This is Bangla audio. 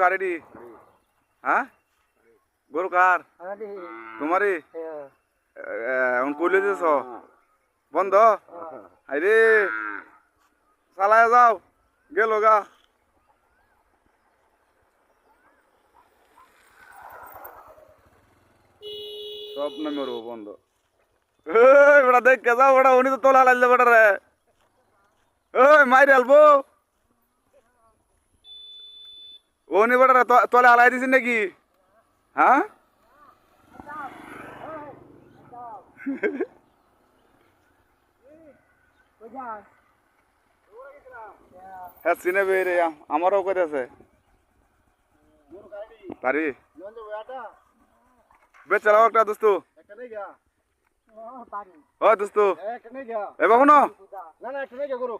কারেডি হ্যাঁ? গরু কার? তোমারই? হ্যাঁ। এখন কইলে দিছ বন্ধ? আরে চালায় যাও। গেল গা। সব নামের বন্ধ। এই বেটা দেখ কে যাও বেটা উনি তো তোলা লাগলে বেটা রে। ওই মাইরে আলবো। উনি বেটা রে তো- তোলে হালাই দিছিস নাকি? হ্যাঁ? হ্যাঁ চিনে বেরে আমারও করে আছে পারি? বে, চালাও একটা, দোস্ত। ও, দোস্ত। এবার শুনো না। না একটা নেই গা করো।